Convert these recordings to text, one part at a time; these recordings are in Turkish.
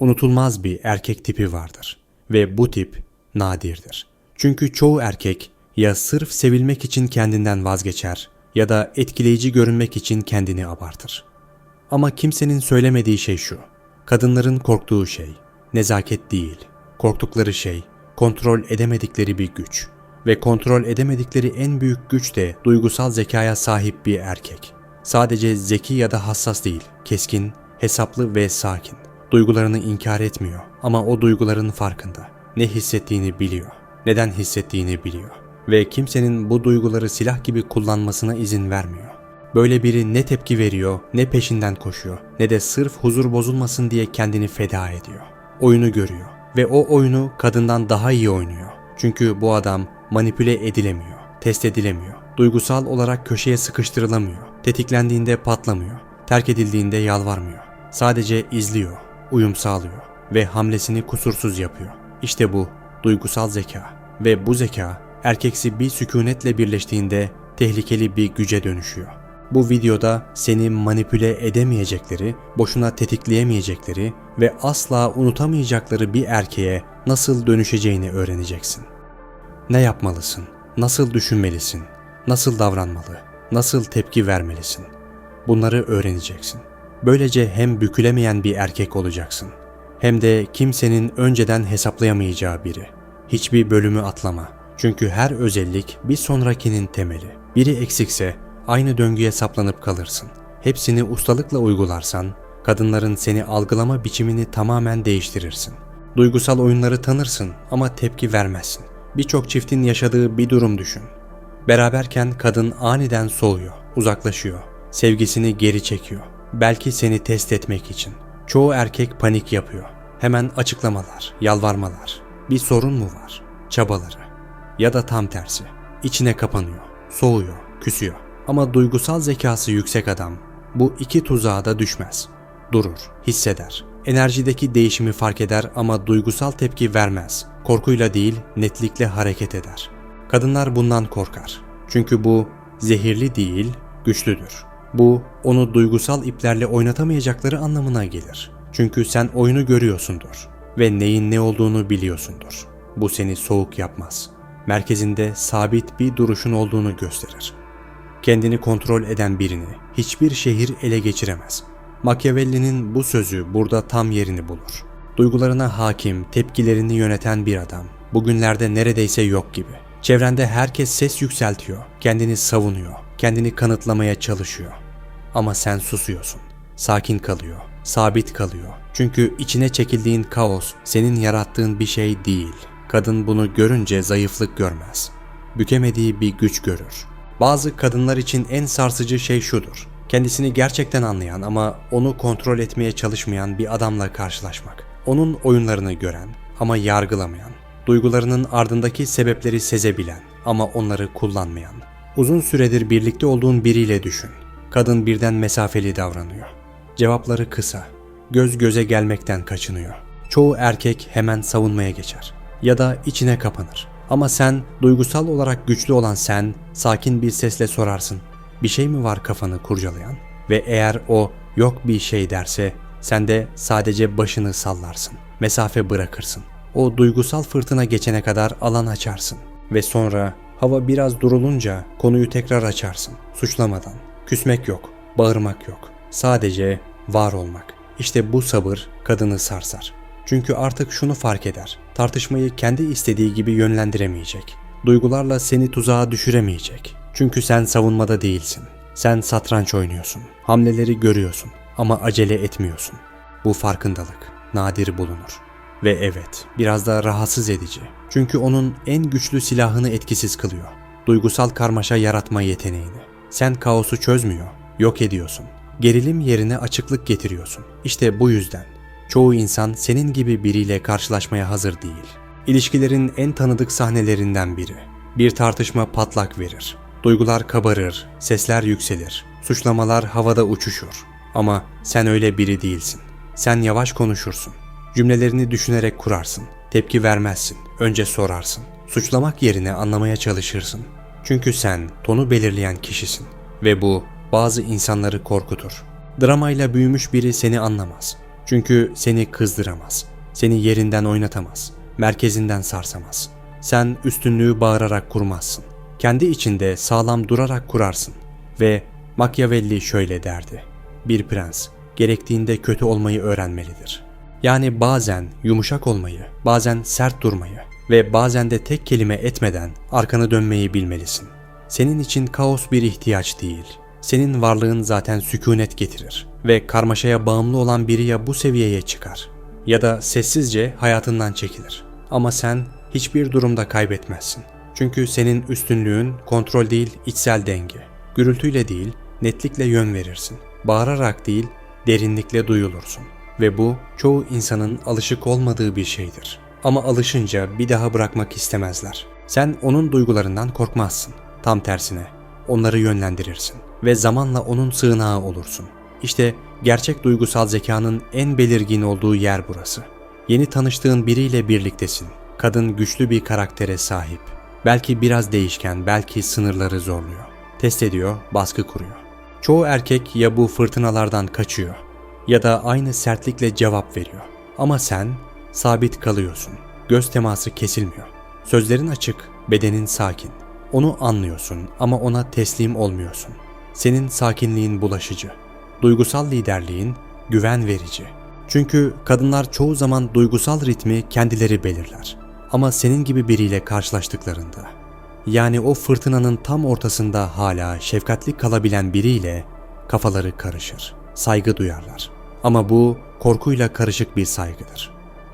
unutulmaz bir erkek tipi vardır ve bu tip nadirdir. Çünkü çoğu erkek ya sırf sevilmek için kendinden vazgeçer ya da etkileyici görünmek için kendini abartır. Ama kimsenin söylemediği şey şu. Kadınların korktuğu şey nezaket değil. Korktukları şey kontrol edemedikleri bir güç. Ve kontrol edemedikleri en büyük güç de duygusal zekaya sahip bir erkek. Sadece zeki ya da hassas değil, keskin, hesaplı ve sakin. Duygularını inkar etmiyor ama o duyguların farkında. Ne hissettiğini biliyor, neden hissettiğini biliyor. Ve kimsenin bu duyguları silah gibi kullanmasına izin vermiyor. Böyle biri ne tepki veriyor, ne peşinden koşuyor, ne de sırf huzur bozulmasın diye kendini feda ediyor. Oyunu görüyor ve o oyunu kadından daha iyi oynuyor. Çünkü bu adam manipüle edilemiyor, test edilemiyor, duygusal olarak köşeye sıkıştırılamıyor, tetiklendiğinde patlamıyor, terk edildiğinde yalvarmıyor. Sadece izliyor, uyum sağlıyor ve hamlesini kusursuz yapıyor. İşte bu duygusal zeka ve bu zeka erkeksi bir sükunetle birleştiğinde tehlikeli bir güce dönüşüyor. Bu videoda seni manipüle edemeyecekleri, boşuna tetikleyemeyecekleri ve asla unutamayacakları bir erkeğe nasıl dönüşeceğini öğreneceksin. Ne yapmalısın? Nasıl düşünmelisin? Nasıl davranmalı? Nasıl tepki vermelisin? Bunları öğreneceksin. Böylece hem bükülemeyen bir erkek olacaksın hem de kimsenin önceden hesaplayamayacağı biri. Hiçbir bölümü atlama. Çünkü her özellik bir sonrakinin temeli. Biri eksikse aynı döngüye saplanıp kalırsın. Hepsini ustalıkla uygularsan kadınların seni algılama biçimini tamamen değiştirirsin. Duygusal oyunları tanırsın ama tepki vermezsin. Birçok çiftin yaşadığı bir durum düşün. Beraberken kadın aniden soğuyor, uzaklaşıyor, sevgisini geri çekiyor. Belki seni test etmek için. Çoğu erkek panik yapıyor. Hemen açıklamalar, yalvarmalar. Bir sorun mu var? Çabaları. Ya da tam tersi. İçine kapanıyor, soğuyor, küsüyor. Ama duygusal zekası yüksek adam bu iki tuzağa da düşmez. Durur, hisseder. Enerjideki değişimi fark eder ama duygusal tepki vermez. Korkuyla değil, netlikle hareket eder. Kadınlar bundan korkar. Çünkü bu zehirli değil, güçlüdür. Bu onu duygusal iplerle oynatamayacakları anlamına gelir. Çünkü sen oyunu görüyorsundur ve neyin ne olduğunu biliyorsundur. Bu seni soğuk yapmaz. Merkezinde sabit bir duruşun olduğunu gösterir. Kendini kontrol eden birini hiçbir şehir ele geçiremez. Machiavelli'nin bu sözü burada tam yerini bulur. Duygularına hakim, tepkilerini yöneten bir adam bugünlerde neredeyse yok gibi. Çevrende herkes ses yükseltiyor, kendini savunuyor, kendini kanıtlamaya çalışıyor. Ama sen susuyorsun. Sakin kalıyor, sabit kalıyor. Çünkü içine çekildiğin kaos senin yarattığın bir şey değil. Kadın bunu görünce zayıflık görmez. Bükemediği bir güç görür. Bazı kadınlar için en sarsıcı şey şudur. Kendisini gerçekten anlayan ama onu kontrol etmeye çalışmayan bir adamla karşılaşmak. Onun oyunlarını gören ama yargılamayan. Duygularının ardındaki sebepleri sezebilen ama onları kullanmayan. Uzun süredir birlikte olduğun biriyle düşün. Kadın birden mesafeli davranıyor. Cevapları kısa. Göz göze gelmekten kaçınıyor. Çoğu erkek hemen savunmaya geçer ya da içine kapanır. Ama sen, duygusal olarak güçlü olan sen, sakin bir sesle sorarsın. Bir şey mi var kafanı kurcalayan? Ve eğer o yok bir şey derse, sen de sadece başını sallarsın. Mesafe bırakırsın. O duygusal fırtına geçene kadar alan açarsın. Ve sonra hava biraz durulunca konuyu tekrar açarsın. Suçlamadan. Küsmek yok, bağırmak yok. Sadece var olmak. İşte bu sabır kadını sarsar. Çünkü artık şunu fark eder. Tartışmayı kendi istediği gibi yönlendiremeyecek. Duygularla seni tuzağa düşüremeyecek. Çünkü sen savunmada değilsin. Sen satranç oynuyorsun. Hamleleri görüyorsun ama acele etmiyorsun. Bu farkındalık nadir bulunur. Ve evet, biraz da rahatsız edici. Çünkü onun en güçlü silahını etkisiz kılıyor. Duygusal karmaşa yaratma yeteneğini. Sen kaosu çözmüyor, yok ediyorsun. Gerilim yerine açıklık getiriyorsun. İşte bu yüzden çoğu insan senin gibi biriyle karşılaşmaya hazır değil. İlişkilerin en tanıdık sahnelerinden biri. Bir tartışma patlak verir. Duygular kabarır, sesler yükselir, suçlamalar havada uçuşur. Ama sen öyle biri değilsin. Sen yavaş konuşursun. Cümlelerini düşünerek kurarsın. Tepki vermezsin. Önce sorarsın. Suçlamak yerine anlamaya çalışırsın. Çünkü sen tonu belirleyen kişisin. Ve bu bazı insanları korkutur. Dramayla büyümüş biri seni anlamaz. Çünkü seni kızdıramaz. Seni yerinden oynatamaz. Merkezinden sarsamaz. Sen üstünlüğü bağırarak kurmazsın. Kendi içinde sağlam durarak kurarsın. Ve Machiavelli şöyle derdi. Bir prens gerektiğinde kötü olmayı öğrenmelidir. Yani bazen yumuşak olmayı, bazen sert durmayı ve bazen de tek kelime etmeden arkanı dönmeyi bilmelisin. Senin için kaos bir ihtiyaç değil. Senin varlığın zaten sükunet getirir ve karmaşaya bağımlı olan biri ya bu seviyeye çıkar ya da sessizce hayatından çekilir. Ama sen hiçbir durumda kaybetmezsin. Çünkü senin üstünlüğün kontrol değil içsel denge. Gürültüyle değil netlikle yön verirsin. Bağırarak değil derinlikle duyulursun. Ve bu çoğu insanın alışık olmadığı bir şeydir. Ama alışınca bir daha bırakmak istemezler. Sen onun duygularından korkmazsın. Tam tersine onları yönlendirirsin ve zamanla onun sığınağı olursun. İşte gerçek duygusal zekanın en belirgin olduğu yer burası. Yeni tanıştığın biriyle birliktesin. Kadın güçlü bir karaktere sahip. Belki biraz değişken, belki sınırları zorluyor. Test ediyor, baskı kuruyor. Çoğu erkek ya bu fırtınalardan kaçıyor ya da aynı sertlikle cevap veriyor. Ama sen sabit kalıyorsun. Göz teması kesilmiyor. Sözlerin açık, bedenin sakin. Onu anlıyorsun ama ona teslim olmuyorsun. Senin sakinliğin bulaşıcı. Duygusal liderliğin güven verici. Çünkü kadınlar çoğu zaman duygusal ritmi kendileri belirler. Ama senin gibi biriyle karşılaştıklarında, yani o fırtınanın tam ortasında hala şefkatli kalabilen biriyle kafaları karışır, saygı duyarlar. Ama bu korkuyla karışık bir saygıdır.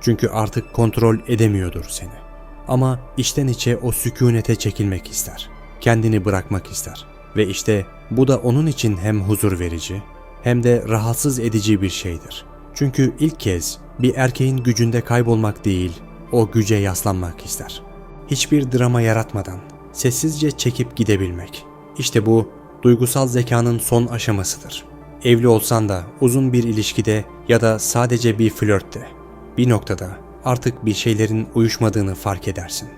Çünkü artık kontrol edemiyordur seni. Ama içten içe o sükunete çekilmek ister. Kendini bırakmak ister. Ve işte bu da onun için hem huzur verici hem de rahatsız edici bir şeydir. Çünkü ilk kez bir erkeğin gücünde kaybolmak değil, o güce yaslanmak ister. Hiçbir drama yaratmadan sessizce çekip gidebilmek. İşte bu duygusal zekanın son aşamasıdır. Evli olsan da uzun bir ilişkide ya da sadece bir flörtte bir noktada artık bir şeylerin uyuşmadığını fark edersin.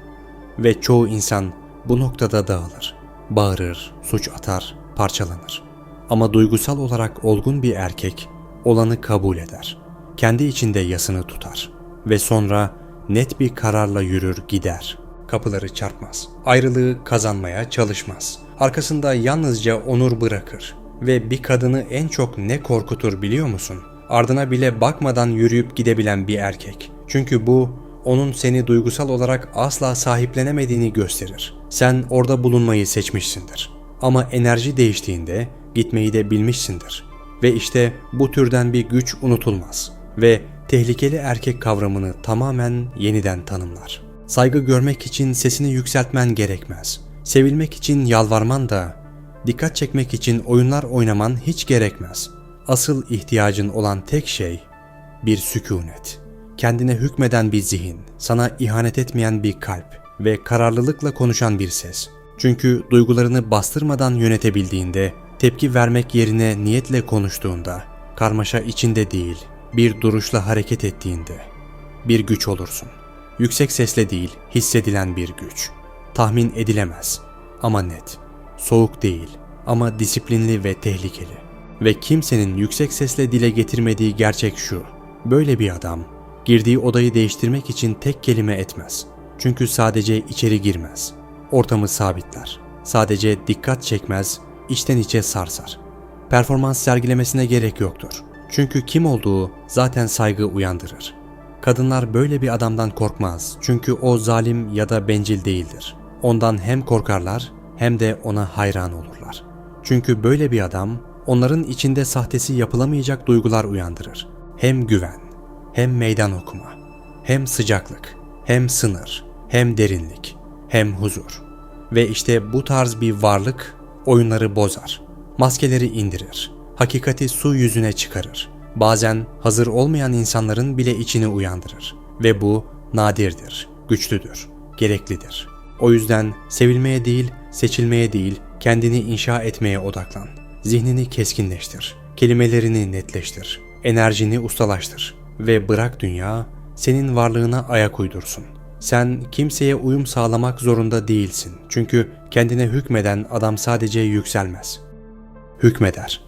Ve çoğu insan bu noktada dağılır. Bağırır, suç atar, parçalanır. Ama duygusal olarak olgun bir erkek olanı kabul eder. Kendi içinde yasını tutar ve sonra net bir kararla yürür gider. Kapıları çarpmaz. Ayrılığı kazanmaya çalışmaz. Arkasında yalnızca onur bırakır. Ve bir kadını en çok ne korkutur biliyor musun? Ardına bile bakmadan yürüyüp gidebilen bir erkek. Çünkü bu onun seni duygusal olarak asla sahiplenemediğini gösterir. Sen orada bulunmayı seçmişsindir. Ama enerji değiştiğinde gitmeyi de bilmişsindir. Ve işte bu türden bir güç unutulmaz ve tehlikeli erkek kavramını tamamen yeniden tanımlar. Saygı görmek için sesini yükseltmen gerekmez. Sevilmek için yalvarman da, dikkat çekmek için oyunlar oynaman hiç gerekmez. Asıl ihtiyacın olan tek şey bir sükunet. Kendine hükmeden bir zihin, sana ihanet etmeyen bir kalp ve kararlılıkla konuşan bir ses. Çünkü duygularını bastırmadan yönetebildiğinde, tepki vermek yerine niyetle konuştuğunda, karmaşa içinde değil, bir duruşla hareket ettiğinde bir güç olursun. Yüksek sesle değil, hissedilen bir güç. Tahmin edilemez ama net. Soğuk değil ama disiplinli ve tehlikeli. Ve kimsenin yüksek sesle dile getirmediği gerçek şu. Böyle bir adam girdiği odayı değiştirmek için tek kelime etmez. Çünkü sadece içeri girmez. Ortamı sabitler. Sadece dikkat çekmez, içten içe sarsar. Performans sergilemesine gerek yoktur. Çünkü kim olduğu zaten saygı uyandırır. Kadınlar böyle bir adamdan korkmaz çünkü o zalim ya da bencil değildir. Ondan hem korkarlar hem de ona hayran olurlar. Çünkü böyle bir adam onların içinde sahtesi yapılamayacak duygular uyandırır. Hem güven, hem meydan okuma, hem sıcaklık, hem sınır, hem derinlik, hem huzur. Ve işte bu tarz bir varlık oyunları bozar. Maskeleri indirir. Hakikati su yüzüne çıkarır. Bazen hazır olmayan insanların bile içini uyandırır. Ve bu nadirdir, güçlüdür, gereklidir. O yüzden sevilmeye değil, seçilmeye değil, kendini inşa etmeye odaklan. Zihnini keskinleştir. Kelimelerini netleştir. Enerjini ustalaştır. Ve bırak dünya senin varlığına ayak uydursun. Sen kimseye uyum sağlamak zorunda değilsin. Çünkü kendine hükmeden adam sadece yükselmez. Hükmeder.